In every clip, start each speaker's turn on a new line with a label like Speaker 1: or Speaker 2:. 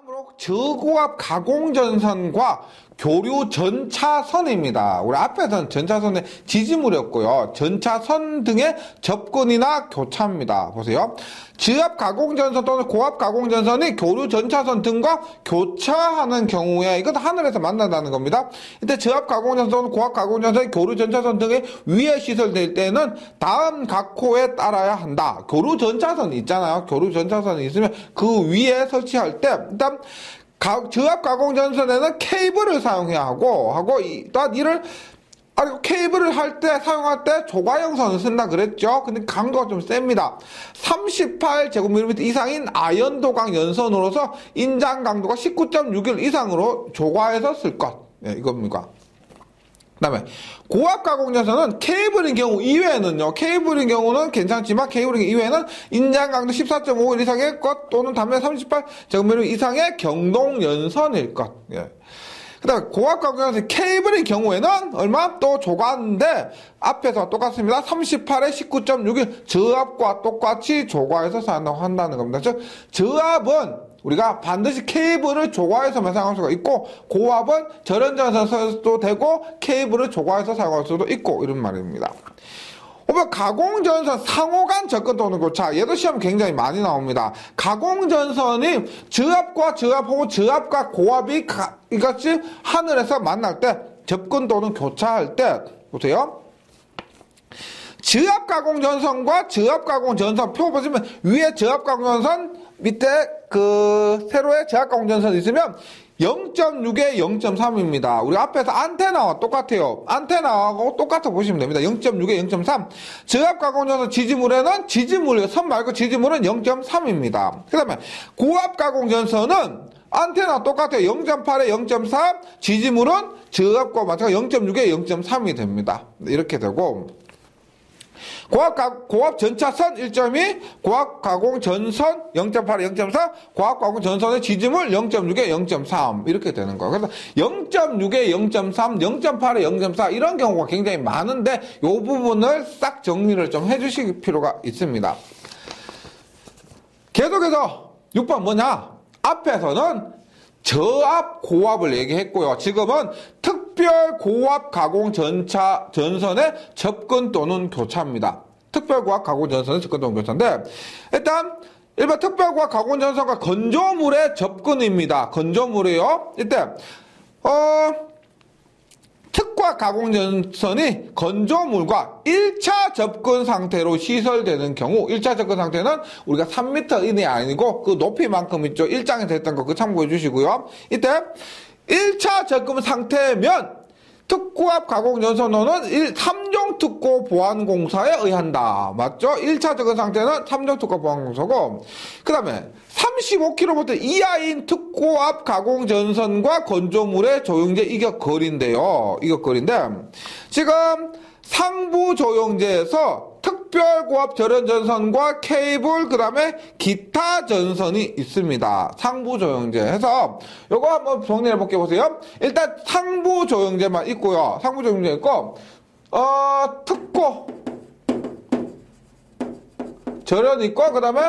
Speaker 1: 다음으로 저고압 가공전선과 교류 전차선입니다. 우리 앞에서는 전차선의 지지물이었고요. 전차선 등의 접근이나 교차입니다. 보세요. 지압 가공전선 또는 고압 가공전선이 교류 전차선 등과 교차하는 경우에 이것 하늘에서 만난다는 겁니다. 이때 저압 가공전선 또는 고압 가공전선이 교류 전차선 등의 위에 시설될 때는 다음 각호에 따라야 한다. 교류 전차선 있잖아요. 교류 전차선이 있으면 그 위에 설치할 때 일단 저압 가공 전선에는 케이블을 사용해야 하고 하고 일단 이를 아 케이블을 할 때 사용할 때 조과형 선을 쓴다 그랬죠. 근데 강도가 좀 셉니다. 38제곱미터 이상인 아연 도강 연선으로서 인장 강도가 19.6일 이상으로 조과해서 쓸 것. 네, 이겁니다. 그다음에 고압 가공전선은 케이블인 경우 이외에는요. 케이블인 경우는 괜찮지만 케이블인 이외에는 인장 강도 14.5 이상의 것 또는 단면 38제곱미터 이상의 경동 연선일 것. 예. 그다음에 고압 가공전선 케이블인 경우에는 얼마 또 조과인데 앞에서 똑같습니다. 38에 19.61 저압과 똑같이 조과해서 사용한다고 한다는 겁니다. 즉 저압은 우리가 반드시 케이블을 조과해서만 사용할 수가 있고 고압은 절연전선도 되고 케이블을 조과해서 사용할 수도 있고 이런 말입니다. 오늘 가공전선 상호간 접근 또는 교차 얘도 시험 굉장히 많이 나옵니다. 가공전선이 저압과 저압 혹은 저압과 고압이 가, 이같이 하늘에서 만날 때 접근 또는 교차할 때 보세요. 저압 가공 전선과 저압 가공 전선 표 보시면 위에 저압 가공 전선 밑에 그 세로의 가공 전선 있으면 0.6에 0.3입니다. 우리 앞에서 안테나와 똑같아요. 안테나하고 똑같아 보시면 됩니다. 0.6에 0.3. 저압 가공 전선 지지물에는 지지물, 선 말고 지지물은 0.3입니다. 그 다음에 고압 가공 전선은 안테나 똑같아요. 0.8에 0.3, 지지물은 저압과 마찬가지 0.6에 0.3이 됩니다. 이렇게 되고 고압, 가, 고압 전차선 1.2, 고압 가공 전선 0.8에 0.4, 고압 가공 전선의 지지물 0.6에 0.3 이렇게 되는 거예요. 그래서 0.6에 0.3, 0.8에 0.4 이런 경우가 굉장히 많은데 이 부분을 싹 정리를 좀 해주실 필요가 있습니다. 계속해서 6번 뭐냐? 앞에서는 저압 고압을 얘기했고요. 지금은 특 별 고압 가공 전차 전선의 접근 또는 교차입니다. 특별 고압 가공 전선의 접근 또는 교차인데 일단 일반 특별 고압 가공 전선과 건조물의 접근입니다. 건조물이요. 이때 어 특과 가공전선이 건조물과 1차 접근 상태로 시설되는 경우 1차 접근 상태는 우리가 3m 이내 아니고 그 높이만큼 있죠. 1장에 됐던 거 그 참고해 주시고요. 이때 1차 접근 상태면 특고압 가공전선호는 3종 특고 보안공사에 의한다. 맞죠? 1차 접근 상태는 3종 특고 보안공사고 그 다음에 35km 이하인 특고압 가공전선과 건조물의 조영제 이격거리인데요. 이격거리인데 지금 상부 조영제에서 특별고압 절연 전선과 케이블 그 다음에 기타 전선이 있습니다. 상부 조영제 해서 요거 한번 정리해 볼게 보세요. 일단 상부 조영제만 있고요. 상부 조영제 있고 어 특고 절연 있고 그 다음에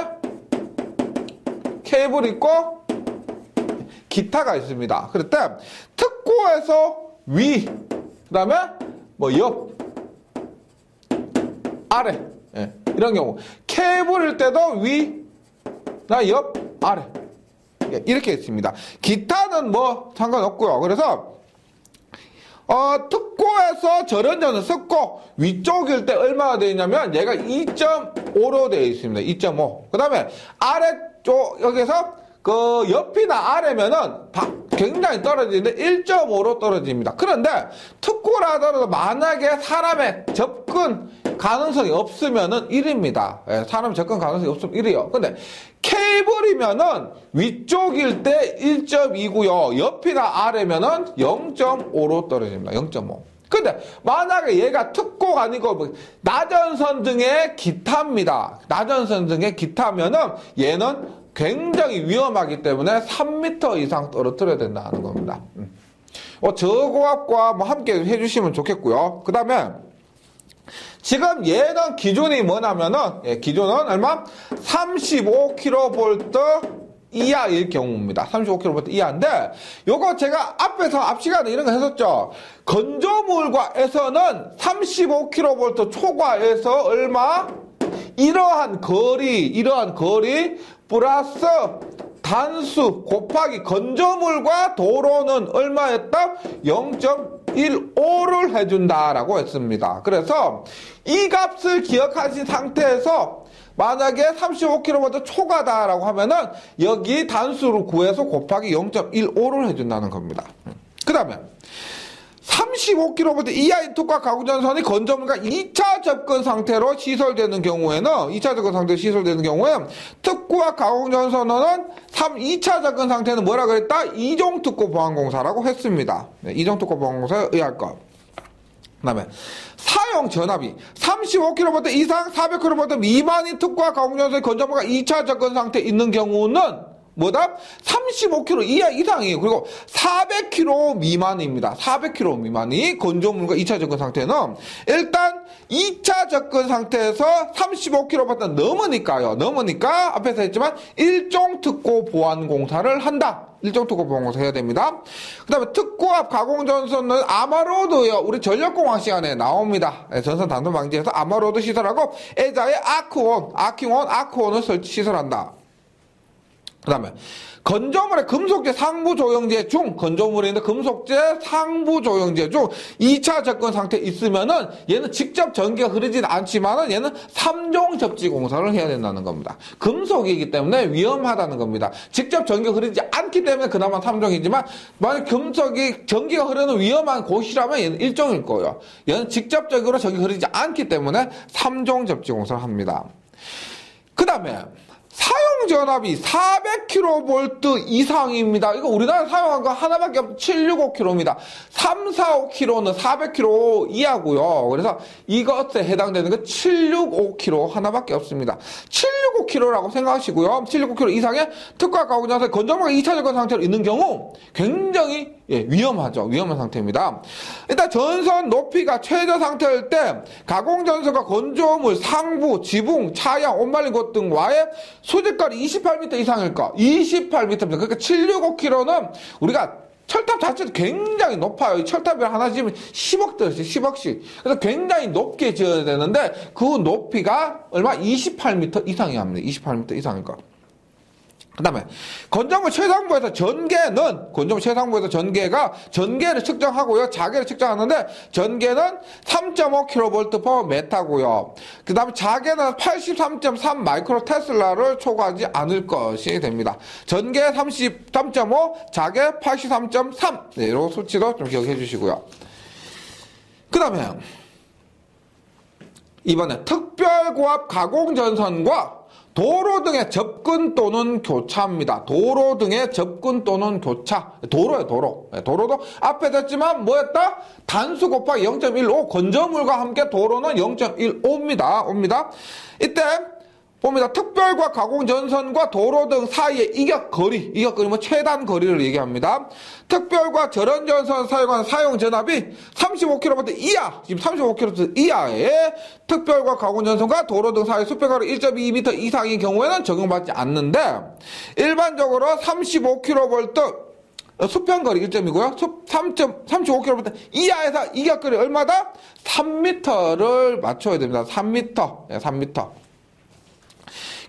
Speaker 1: 케이블 있고 기타가 있습니다. 그럴 때 특고에서 위, 그 다음에 뭐 옆, 아래 예, 이런 경우 케이블일 때도 위, 나 옆, 아래 예, 이렇게 있습니다. 기타는 뭐 상관없고요. 그래서 어, 특고에서 절연전은 섞고 위쪽일 때 얼마나 되어 있냐면 얘가 2.5로 되어 있습니다. 2.5. 그 다음에 아래쪽 여기서 그 옆이나 아래면은 굉장히 떨어지는데 1.5로 떨어집니다. 그런데 특고라더라도 만약에 사람의 접근 가능성이 없으면은 1입니다. 예, 사람 접근 가능성이 없으면 1이요. 근데 케이블이면은 위쪽일 때 1.2고요. 옆이나 아래면은 0.5로 떨어집니다. 0.5. 근데 만약에 얘가 특고가 아니고 뭐 나전선 등의 기타입니다. 나전선 등의 기타면은 얘는 굉장히 위험하기 때문에 3m 이상 떨어뜨려야 된다는 겁니다. 음. 어, 저고압과 뭐 함께 해주시면 좋겠고요. 그 다음에 지금 얘는 기준이 뭐냐면은 예, 기준은 얼마? 35kV 이하일 경우입니다. 35km 이하인데 요거 제가 앞에서 앞 시간에 이런 거 했었죠. 건조물과에서는 35kV 초과에서 얼마? 이러한 거리, 이러한 거리 플러스 단수 곱하기 건조물과 도로는 얼마였다? 0.15를 해준다라고 했습니다. 그래서 이 값을 기억하신 상태에서 만약에 35km 초과다라고 하면은 여기 단수를 구해서 곱하기 0.15를 해준다는 겁니다. 그 다음에 35km 이하의 특과 가구전선이 건조물과 2차 접근 상태로 시설되는 경우에는 2차 접근 상태로 시설되는 경우에 특구와 가공전선은 3, 2차 접근 상태는 뭐라 그랬다? 이종특구 보안공사라고 했습니다. 네, 이종특구 보안공사에 의할 것. 그 다음에 사용 전압이 35km 이상 400km 미만인 특과 가공전선의 건조물과 2차 접근 상태에 있는 경우는 뭐다? 35km 이하 이상이에요. 그리고 400km 미만입니다. 400km 미만이 건조물과 2차 접근 상태는 일단 2차 접근 상태에서 35km보다 넘으니까요. 넘으니까 앞에서 했지만 일종 특고 보안 공사를 한다. 일종 특고 보안 공사 해야 됩니다. 그 다음에 특고압 가공 전선은 아마로드요. 우리 전력공학 시간에 나옵니다. 네, 전선 단선 방지에서 아마로드 시설하고 애자의 아크온, 아킹온, 아크온을 설치 시설한다. 그 다음에 건조물의 금속재 상부조영제 중 건조물에 있는 금속재 상부조영제 중 2차 접근 상태 있으면은 얘는 직접 전기가 흐르진 않지만은 얘는 3종 접지 공사를 해야 된다는 겁니다. 금속이기 때문에 위험하다는 겁니다. 직접 전기가 흐르지 않기 때문에 그나마 3종이지만 만약 금속이 전기가 흐르는 위험한 곳이라면 얘는 1종일 거예요. 얘는 직접적으로 전기가 흐르지 않기 때문에 3종 접지 공사를 합니다. 그 다음에 사용 전압이 400kV 이상입니다. 이거 우리나라 사용한 거 하나밖에 없 765kV입니다. 345kV는 400kV 이하고요. 그래서 이것에 해당되는 거 765kV 하나밖에 없습니다. 765kV라고 생각하시고요. 765kV 이상의 특과 가공자세 건조물과 2차 접근 상태로 있는 경우 굉장히 예, 위험하죠. 위험한 상태입니다. 일단 전선 높이가 최저 상태일 때 가공 전선과 건조물, 상부, 지붕, 차양, 옷말린 곳 등과의 소재거리 28m 이상일까? 28m입니다. 그러니까 765km는 우리가 철탑 자체도 굉장히 높아요. 철탑이 하나 지으면 10억 들었어요. 10억씩. 그래서 굉장히 높게 지어야 되는데 그 높이가 얼마? 28m 이상이야 합니다. 28m 이상일 거. 그 다음에 건조물 최상부에서 전개는 건조물 최상부에서 전개가 전개를 측정하고요. 자개를 측정하는데 전개는 3.5kV per 메타고요. 그 다음에 자개는 83.3 마이크로 테슬라를 초과하지 않을 것이 됩니다. 전개 33.5 자개 83.3 네, 이런 수치도 좀 기억해 주시고요. 그 다음에 이번에 특별고압 가공전선과 도로 등의 접근 또는 교차입니다. 도로 등의 접근 또는 교차. 도로에 도로. 네, 도로도 앞에 됐지만 뭐였다? 단수 곱하기 0.15 건조물과 함께 도로는 0.15입니다. 옵니다. 이때 봅니다. 특별과 가공 전선과 도로 등 사이의 이격 거리, 이격 거리 뭐 최단 거리를 얘기합니다. 특별과 절연 전선 사용하는 사용 전압이 35km 이하, 지금 35km 이하의 특별과 가공 전선과 도로 등 사이 수평거리 1.2m 이상인 경우에는 적용받지 않는데 일반적으로 35kV 수평거리 1점이고요. 3.35km 이하에서 이격거리 얼마다? 3m를 맞춰야 됩니다. 3m. 네, 3m.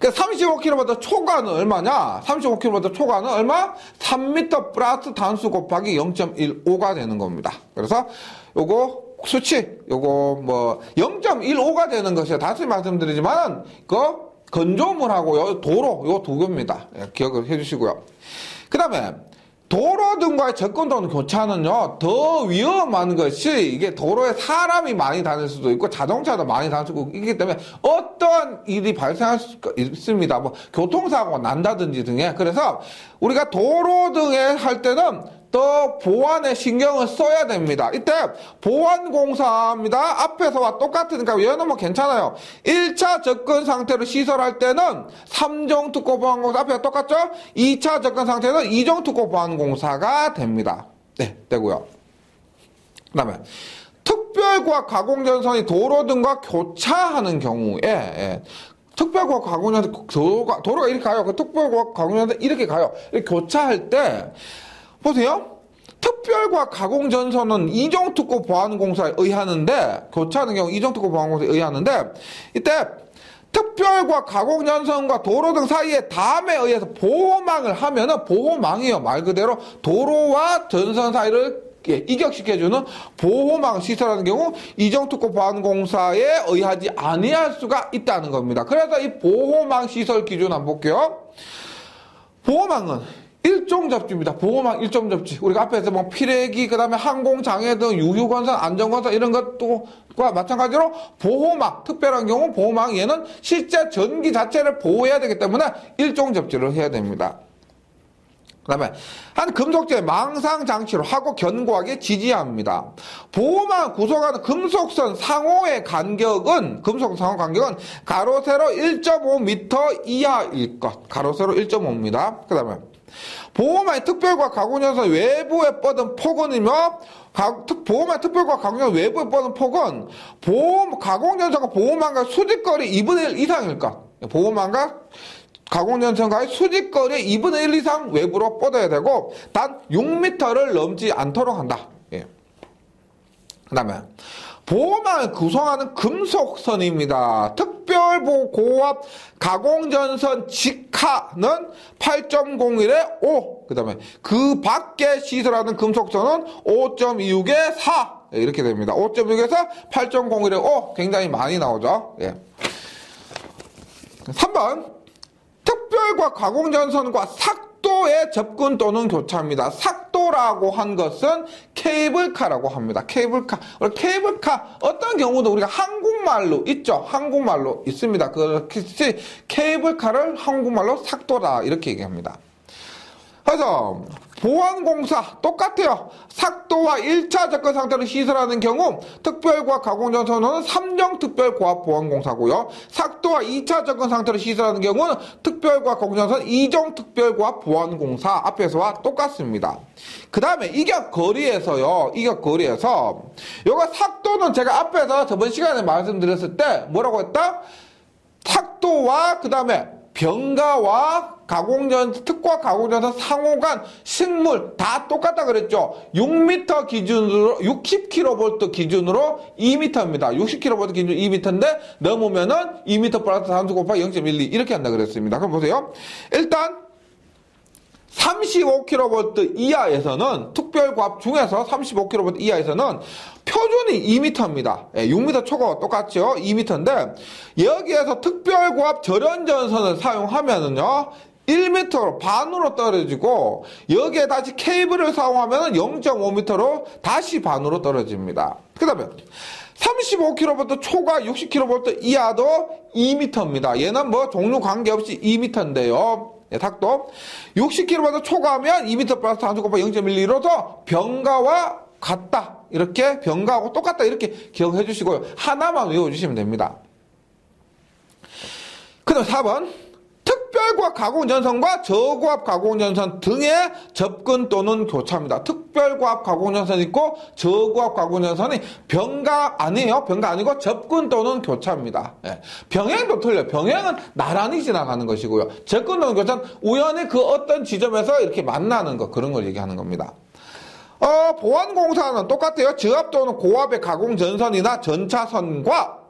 Speaker 1: 그러니까 35km 초과는 얼마냐? 35km 초과는 얼마? 3m 플러스 단수 곱하기 0.15가 되는 겁니다. 그래서 요거 수치, 요거 뭐 0.15가 되는 것이요. 다시 말씀드리지만 그 건조물하고 요 도로 요두 개입니다. 예, 기억을 해주시고요. 그 다음에 도로 등과의 접근 또는 교차는요, 더 위험한 것이 이게 도로에 사람이 많이 다닐 수도 있고 자동차도 많이 다닐 수 있기 때문에 어떠한 일이 발생할 수 있습니다. 뭐 교통사고가 난다든지 등에. 그래서 우리가 도로 등에 할 때는 또 보안에 신경을 써야 됩니다. 이때 보안공사입니다. 앞에서와 똑같으니까 얘는 뭐 괜찮아요. 1차 접근 상태로 시설할 때는 3종 특고 보안공사 앞에가 똑같죠? 2차 접근 상태는 2종 특고 보안공사가 됩니다. 네, 되고요. 그 다음에 특별과 가공전선이 도로 등과 교차하는 경우에 예, 특별고압 가공연선 도로가, 도로가 이렇게 가요. 그 특별고압 가공연선 이렇게 가요. 이렇게 교차할 때 보세요. 특별과 가공전선은 이정특고 보안공사에 의하는데 교차하는 경우 이정특고 보안공사에 의하는데 이때 특별과 가공전선과 도로 등 사이에 담에 의해서 보호망을 하면은 보호망이요 말 그대로 도로와 전선 사이를 예, 이격시켜주는 보호망 시설하는 경우 이정특고 보안공사에 의하지 아니할 수가 있다는 겁니다. 그래서 이 보호망 시설 기준 한번 볼게요. 보호망은 일종 접지입니다. 보호망 일종 접지. 우리가 앞에서 뭐 피레기, 그 다음에 항공장애 등 유휴건설, 안전건설 이런 것과 마찬가지로 보호망, 특별한 경우 보호망 얘는 실제 전기 자체를 보호해야 되기 때문에 일종 접지를 해야 됩니다. 그 다음에 한 금속재 망상 장치로 하고 견고하게 지지합니다. 보호망 구성하는 금속선 상호의 간격은 금속 상호 간격은 가로 세로 1.5m 이하일 것. 가로 세로 1.5입니다. 그 다음에 보호망의 특별과 가공연선 외부에 뻗은 폭은이며 보호망 특별과 가공연선 외부에 뻗은 폭은 보호, 가공연선과 보호망과 수직거리 2분의 1 이상일 것. 보호망과 가공연선과의 수직거리 2분의 1 이상 외부로 뻗어야 되고 단 6m를 넘지 않도록 한다. 예. 그 다음에 보호망을 구성하는 금속선입니다. 특별고압 가공전선 직하는 8.01에 5. 그 다음에 그 밖에 시설하는 금속선은 5.26에 4. 이렇게 됩니다. 5.6에서 8.01에 5. 굉장히 많이 나오죠. 예. 3번. 특별과 가공전선과 삭도의 접근 또는 교차입니다. 삭 도라고 한 것은 케이블카라고 합니다. 케이블카. 케이블카 어떤 경우도 우리가 한국말로 있죠. 한국말로 있습니다. 그 케이블카를 한국말로 삭도다 이렇게 얘기합니다. 그래서 보안공사 똑같아요. 삭도와 1차 접근 상태를 시설하는 경우 특별고압 가공전선은 3정 특별고압 보안공사고요. 삭도와 2차 접근 상태를 시설하는 경우는 특별고압 가공전선 2정 특별고압 보안공사 앞에서와 똑같습니다. 그 다음에 이격 거리에서요. 이격 거리에서 요거 삭도는 제가 앞에서 저번 시간에 말씀드렸을 때 뭐라고 했다? 삭도와 그 다음에 병가와 가공전 특과 가공전선 상호간 식물 다 똑같다 그랬죠. 6m 기준으로 60kV 기준으로 2m입니다. 60kV 기준 2m인데 넘으면은 2m 플러스 산수 곱하기 0.12 이렇게 한다 그랬습니다. 그럼 보세요. 일단 35kV 이하에서는 특별고압 중에서 35kV 이하에서는 표준이 2m입니다. 예, 6m 초과 똑같죠? 2m인데 여기에서 특별고압 절연전선을 사용하면은요 1m로 반으로 떨어지고 여기에 다시 케이블을 사용하면 0.5m로 다시 반으로 떨어집니다. 그 다음에 35kV 초과 60kV 이하도 2m입니다. 얘는 뭐 종류 관계없이 2m인데요. 예, 탁도 60km 초과하면 2m 플러스 한수 곱하기 0.12로서 병가와 같다. 이렇게 병가하고 똑같다. 이렇게 기억해 주시고요. 하나만 외워주시면 됩니다. 그 다음 4번. 특별고압 가공전선과 저고압 가공전선 등의 접근 또는 교차입니다. 특별고압 가공전선 있고 저고압 가공전선이 병가 아니에요. 병가 아니고 접근 또는 교차입니다. 예. 병행도 틀려요. 병행은 나란히 지나가는 것이고요. 접근 또는 교차는 우연히 그 어떤 지점에서 이렇게 만나는 것 그런 걸 얘기하는 겁니다. 어, 보안공사는 똑같아요. 저압 또는 고압의 가공전선이나 전차선과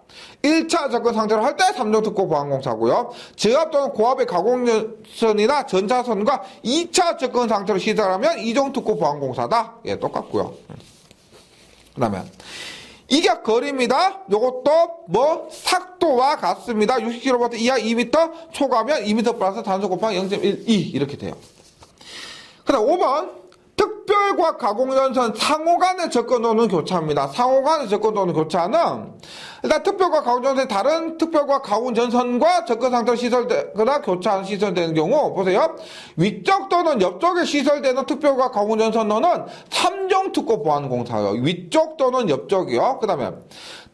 Speaker 1: 1차 접근 상태로 할 때 3종 특고 보안공사고요. 저압 또는 고압의 가공선이나 전차선과 2차 접근 상태로 시설하면 2종 특고 보안공사다. 예, 똑같고요. 그 다음에 이격 거리입니다. 요것도 뭐 삭도와 같습니다. 60km 이하 2m 초과하면 2m 플러스 단속 곱하기 0.12 이렇게 돼요. 그 다음 5번 특별과 가공연선 상호 간의 접근 또는 교차입니다. 상호 간의 접근 또는 교차는 일단 특별과 가공전선이 다른 특별과 가공전선과 접근 상태로 시설되거나 교차 시설되는 경우 보세요. 위쪽 또는 옆쪽에 시설되는 특별과 가공전선로는 3종 특고 보안공사요. 위쪽 또는 옆쪽이요. 그 다음에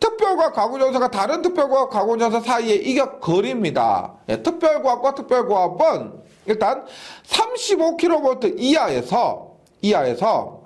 Speaker 1: 특별과 가공전선과 다른 특별과 가공전선 사이의 이격 거리입니다. 예, 특별과학과 특별과학은 일단 35kV 이하에서 이하에서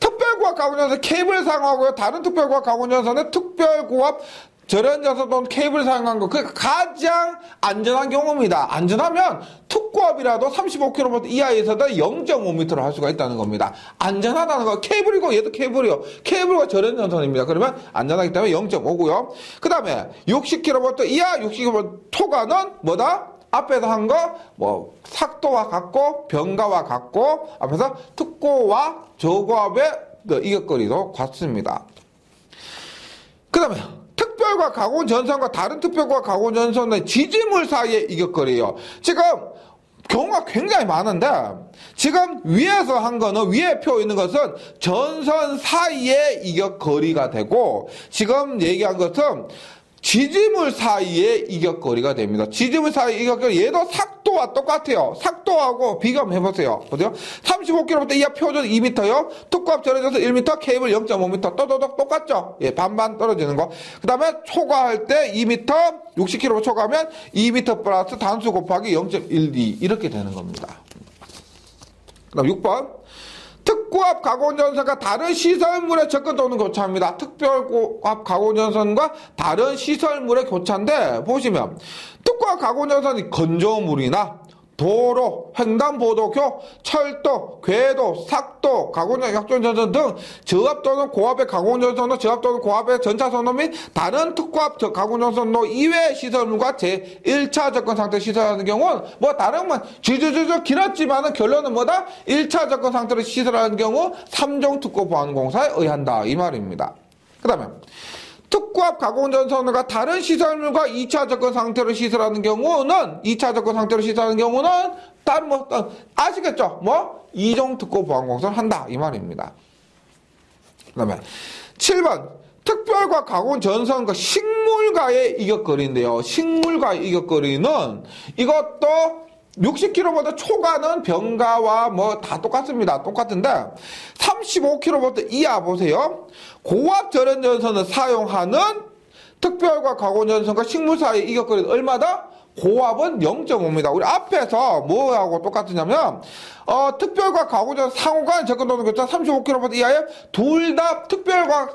Speaker 1: 특별고압 가공전선 케이블 사용하고요. 다른 특별고압 가공전선은 특별고압 절연전선 또는 케이블 사용한 거, 그 가장 안전한 경우입니다. 안전하면 특고압이라도 35kV 이하에서도 0.5m로 할 수가 있다는 겁니다. 안전하다는 거, 케이블이고 얘도 케이블이요. 케이블과 절연전선입니다. 그러면 안전하기 때문에 0.5고요. 그 다음에 60kV 이하, 60kV 초과는 뭐다? 앞에서 한 거, 뭐, 삭도와 같고, 병가와 같고, 앞에서 특고와 저고압의 그 이격거리도 같습니다. 그 다음에, 특별과 가공 전선과 다른 특별과 가공 전선의 지지물 사이의 이격거리예요. 지금, 경우가 굉장히 많은데, 지금 위에서 한 거는, 위에 표 있는 것은 전선 사이의 이격거리가 되고, 지금 얘기한 것은 지지물 사이의 이격거리가 됩니다. 지지물 사이 이격거리 얘도 삭도와 똑같아요. 삭도하고 비교해 보세요. 보세요. 35km 이하 표준 2m요. 특고압 절여져서 1m, 케이블 0.5m. 또또똑 똑같죠. 예, 반반 떨어지는 거. 그 다음에 초과할 때 2m, 60km 초과하면 2m 플러스 단수 곱하기 0.12 이렇게 되는 겁니다. 그 다음 6번. 특고압 가공전선과 다른 시설물의 접근 또는 교차입니다. 특별고압 가공전선과 다른 시설물의 교차인데 보시면 특고압 가공전선이 건조물이나 도로, 횡단보도교, 철도, 궤도, 삭도, 가공전 약존전선 등 저압 또는 고압의 가공전선로, 저압 또는 고압의 전차선로 및 다른 특고압 가공전선로 이외의 시설물과 제1차 접근 상태 시설하는 경우는 뭐 다른 건 주주주주 길었지만은 결론은 뭐다? 1차 접근 상태로 시설하는 경우 3종 특고 보안공사에 의한다 이 말입니다. 그 다음에 특고압 가공전선과 다른 시설물과 2차 접근 상태로 시설하는 경우는 2차 접근 상태로 시설하는 경우는 다른 뭐 아시겠죠? 뭐 이종 특고 보안공사를 한다 이 말입니다. 그다음에 7번 특별과 가공 전선과 식물과의 이격거리인데요. 식물과의 이격거리는 이것도 60km 초과는 병가와 뭐 다 똑같습니다. 똑같은데 35km 이하 보세요. 고압 절연 전선을 사용하는 특별과 가공 전선과 식물 사이 이격거리는 얼마다? 고압은 0.5입니다. 우리 앞에서 뭐하고 똑같으냐면 어, 특별과 가공전 상호간 접근도는 교차 35km 이하에 둘 다 특별과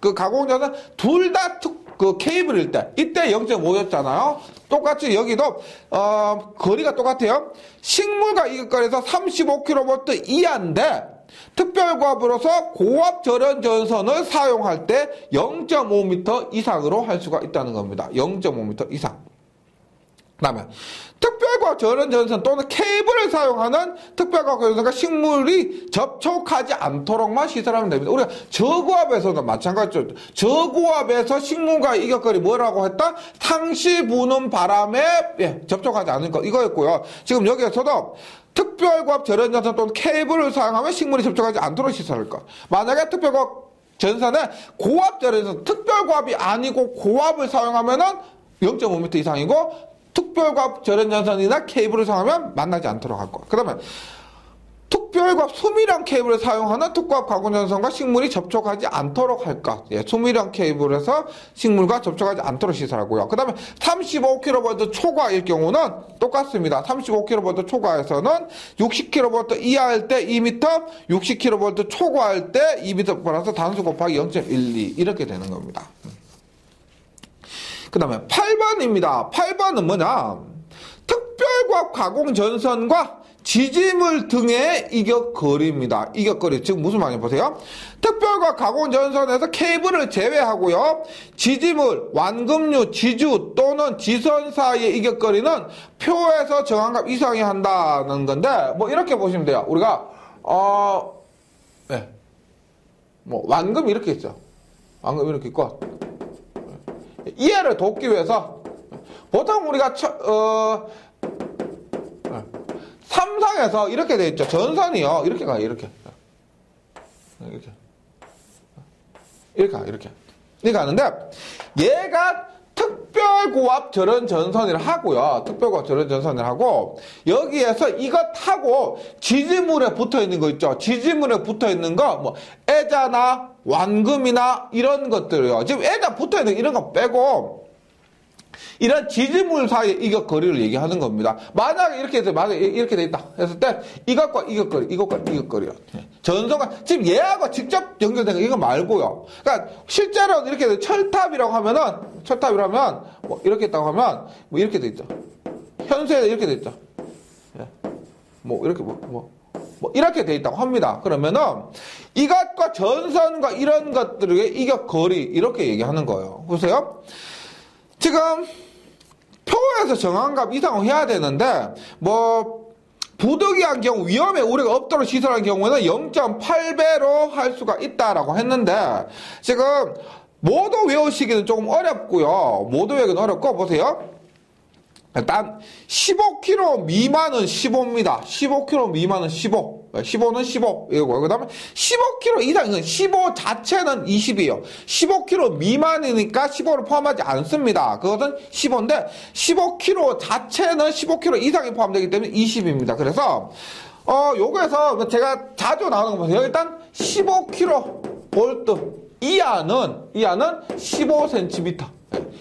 Speaker 1: 그 가공전은 둘다 그 케이블일 때 이때 0.5였잖아요. 똑같이 여기도 어, 거리가 똑같아요. 식물과 이격거리에서 35kV 이하인데 특별고압으로서 고압 절연 전선을 사용할 때 0.5m 이상으로 할 수가 있다는 겁니다. 0.5m 이상. 그다음에 특별 과학 전원 전선 또는 케이블을 사용하는 특별과학 전선과 식물이 접촉하지 않도록만 시설하면 됩니다. 우리가 저고압에서도 마찬가지죠. 저고압에서 식물과 이격거리 뭐라고 했다? 상시 부는 바람에 예, 접촉하지 않을 것 이거였고요. 지금 여기에서도 특별과학 전원 전선 또는 케이블을 사용하면 식물이 접촉하지 않도록 시설할 것. 만약에 특별과학 전선에 고압 전선 특별고압이 아니고 고압을 사용하면은 0.5m 이상이고 특별과압 절연전선이나 케이블을 사용하면 만나지 않도록 할 것. 그 다음에 특별과압 수밀형 케이블을 사용하는 특과압 가공전선과 식물이 접촉하지 않도록 할 것. 예, 수밀형 케이블에서 식물과 접촉하지 않도록 시설하고요. 그 다음에 35kV 초과일 경우는 똑같습니다. 35kV 초과에서는 60kV 이하일 때 2m, 60kV 초과할 때 2m 플러스 단수 곱하기 0.12 이렇게 되는 겁니다. 그 다음에 8번입니다. 8번은 뭐냐? 특별과학 가공 전선과 지지물 등의 이격거리입니다. 이격거리. 지금 무슨 말이냐 보세요. 특별과 가공 전선에서 케이블을 제외하고요. 지지물, 완금류, 지주 또는 지선 사이의 이격거리는 표에서 정한 값 이상이 한다는 건데 뭐 이렇게 보시면 돼요. 우리가 어, 네. 뭐 완금 이렇게 있죠. 완금 이렇게 있고 이해를 돕기 위해서 보통 우리가 처, 어, 삼상에서 이렇게 돼 있죠. 전선이요. 이렇게 가요. 이렇게. 이렇게. 이렇게 가 이렇게. 이렇게 가는데 얘가 특별고압 절연 전선을 하고요. 특별고압 절연 전선을 하고 여기에서 이거 타고 지지물에 붙어 있는 거 있죠. 지지물에 붙어 있는 거 뭐 애자나 완금이나 이런 것들이요. 지금 애자 붙어 있는 이런 거 빼고 이런 지지물 사이의 이격 거리를 얘기하는 겁니다. 만약에 이렇게 해서 만약에 이렇게 돼 있다 했을 때 이것과 이격 거리, 이것과 이격 거리요. 전선과 지금 얘하고 직접 연결된 거 이거 말고요. 그러니까 실제로 이렇게 철탑이라고 하면은 철탑이라면 뭐 이렇게 있다고 하면 뭐 이렇게 돼 있죠. 현수에 이렇게 돼 있죠. 예. 뭐 이렇게 뭐, 뭐, 뭐 이렇게 돼 있다고 합니다. 그러면은 이것과 전선과 이런 것들의 이격 거리 이렇게 얘기하는 거예요. 보세요. 지금 표에서 정한 값 이상을 해야 되는데 뭐 부득이한 경우 위험에 우리가 없도록 시설한 경우에는 0.8배로 할 수가 있다라고 했는데 지금 모두 외우시기는 조금 어렵고요. 모두 외우기는 어렵고 보세요. 일단 15kg 미만은 15입니다. 15kg 미만은 15. 15는 15 이거고요. 그다음에 15kg 이상은 15 자체는 20이에요. 15kg 미만이니까 15를 포함하지 않습니다. 그것은 15인데 15kg 자체는 15kg 이상이 포함되기 때문에 20입니다. 그래서 어 요거에서 제가 자주 나오는 거 보세요. 일단 15kg 볼트 이하는 이하는 15cm.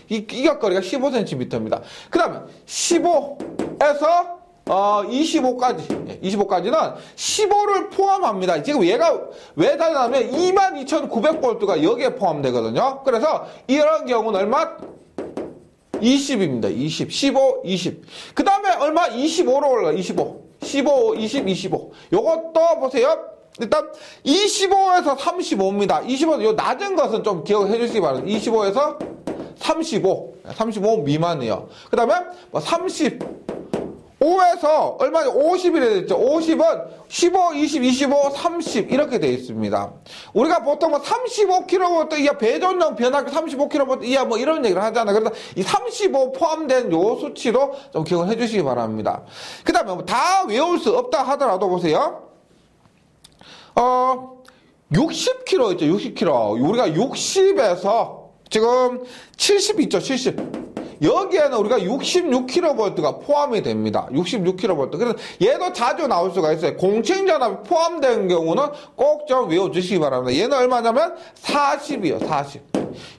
Speaker 1: 이 이격거리가 15cm입니다. 그 다음에 15에서 어, 25까지, 25까지는 15를 포함합니다. 지금 얘가 왜 달라면 22,900볼트가 여기에 포함되거든요. 그래서 이런 경우는 얼마? 20입니다. 20, 15, 20. 그 다음에 얼마? 25로 올라, 25. 15, 20, 25. 요것도 보세요. 일단 25에서 35입니다. 25, 요 낮은 것은 좀 기억해 주시기 바랍니다. 25에서 35, 35 미만이에요. 그 다음에 뭐 30, 5에서 얼마냐 50이라 됐죠. 50은 15, 20, 25, 30 이렇게 되어 있습니다. 우리가 보통 뭐 35km 이하 배전용 변압기 35km 이하 뭐 이런 얘기를 하잖아요. 그래서 이 35 포함된 요 수치로 좀 기억을 해주시기 바랍니다. 그 다음에 뭐 다 외울 수 없다 하더라도 보세요. 어 60km 있죠. 60km. 우리가 60에서 지금 70 있죠, 70. 여기에는 우리가 66kV가 포함이 됩니다. 66kV. 그래서 얘도 자주 나올 수가 있어요. 공칭전압이 포함된 경우는 꼭 좀 외워주시기 바랍니다. 얘는 얼마냐면 40이요, 40.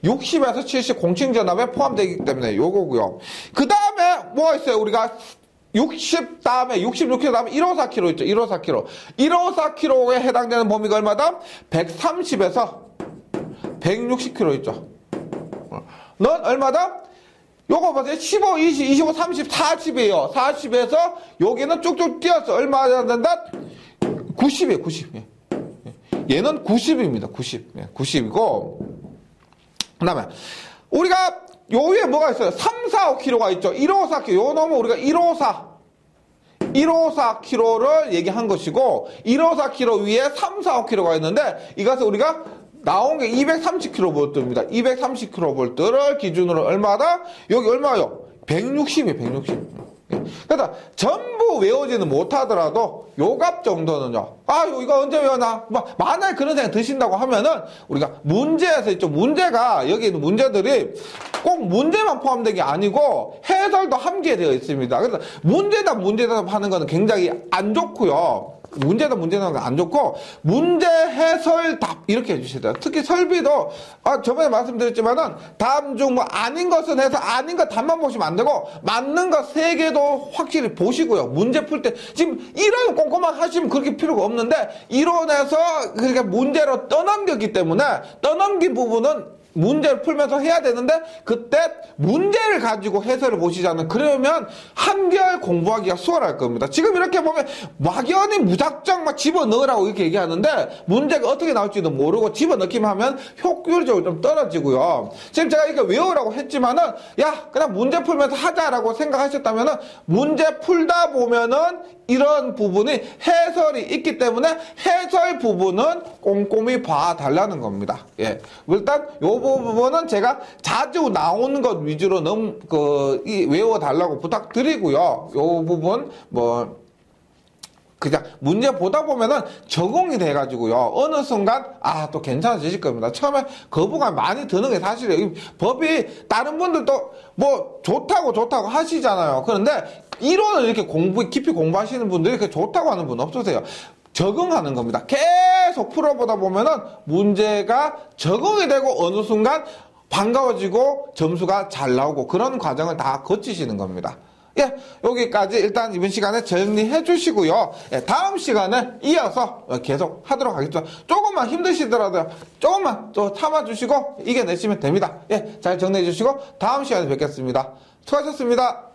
Speaker 1: 60에서 70 공칭전압에 포함되기 때문에 요거고요. 그 다음에 뭐가 있어요? 우리가 60 다음에 66kg 다음에 154kg 있죠. 154kg. 154kg에 해당되는 범위가 얼마다? 130에서 160kg 있죠. 넌 얼마다? 요거 보세요. 15, 20, 25, 30, 40이에요. 40에서 여기는 쭉쭉 뛰어서 얼마 된다? 90이에요. 90. 예. 얘는 90입니다. 90. 90이고 그 다음에 우리가 요 위에 뭐가 있어요? 3, 4, 5kg가 있죠. 154kg. 요 놈은 우리가 154 154kg를 얘기한 것이고 154kg 위에 3, 4, 5kg가 있는데 이것을 우리가 나온 게 230kV입니다. 230kV를 기준으로 얼마다? 여기 얼마요? 160이에요, 160. 그러니까 전부 외우지는 못하더라도 요값 정도는요. 아, 이거 언제 외워나? 뭐, 만약 그런 생각 드신다고 하면은 우리가 문제에서 있죠. 문제가 여기 있는 문제들이 꼭 문제만 포함된 게 아니고 해설도 함께 되어 있습니다. 그래서 문제다 문제다 하는 거는 굉장히 안 좋고요. 문제다 문제는 안 좋고 문제 해설 답 이렇게 해주셔야 돼요. 특히 설비도 아 저번에 말씀드렸지만은 다음 중 뭐 아닌 것은 해서 아닌 것 답만 보시면 안 되고 맞는 것 세 개도 확실히 보시고요. 문제 풀 때 지금 이런 꼼꼼한 하시면 그렇게 필요가 없는데 이론에서 그러니까 문제로 떠넘겼기 때문에 떠넘긴 부분은 문제를 풀면서 해야 되는데 그때 문제를 가지고 해설을 보시잖아요. 그러면 한결 공부하기가 수월할 겁니다. 지금 이렇게 보면 막연히 무작정 막 집어넣으라고 이렇게 얘기하는데 문제가 어떻게 나올지도 모르고 집어넣기만 하면 효율적으로 좀 떨어지고요. 지금 제가 이렇게 외우라고 했지만은 야 그냥 문제 풀면서 하자라고 생각하셨다면은 문제 풀다 보면은 이런 부분이 해설이 있기 때문에 해설 부분은 꼼꼼히 봐달라는 겁니다. 예. 일단 요 부분은 제가 자주 나오는 것 위주로 너무 그 외워달라고 부탁드리고요. 요 부분 뭐 그냥 문제 보다 보면은 적응이 돼가지고요. 어느 순간 아 또 괜찮아지실 겁니다. 처음에 거부감 많이 드는 게 사실이에요. 법이 다른 분들도 뭐 좋다고 좋다고 하시잖아요. 그런데 이론을 이렇게 공부 깊이 공부하시는 분들이 그렇게 좋다고 하는 분 없으세요. 적응하는 겁니다. 계속 풀어보다 보면은 문제가 적응이 되고 어느 순간 반가워지고 점수가 잘 나오고 그런 과정을 다 거치시는 겁니다. 예, 여기까지 일단 이번 시간에 정리해 주시고요. 예, 다음 시간에 이어서 계속 하도록 하겠습니다. 조금만 힘드시더라도 조금만 또 참아주시고 이겨내시면 됩니다. 예, 잘 정리해 주시고 다음 시간에 뵙겠습니다. 수고하셨습니다.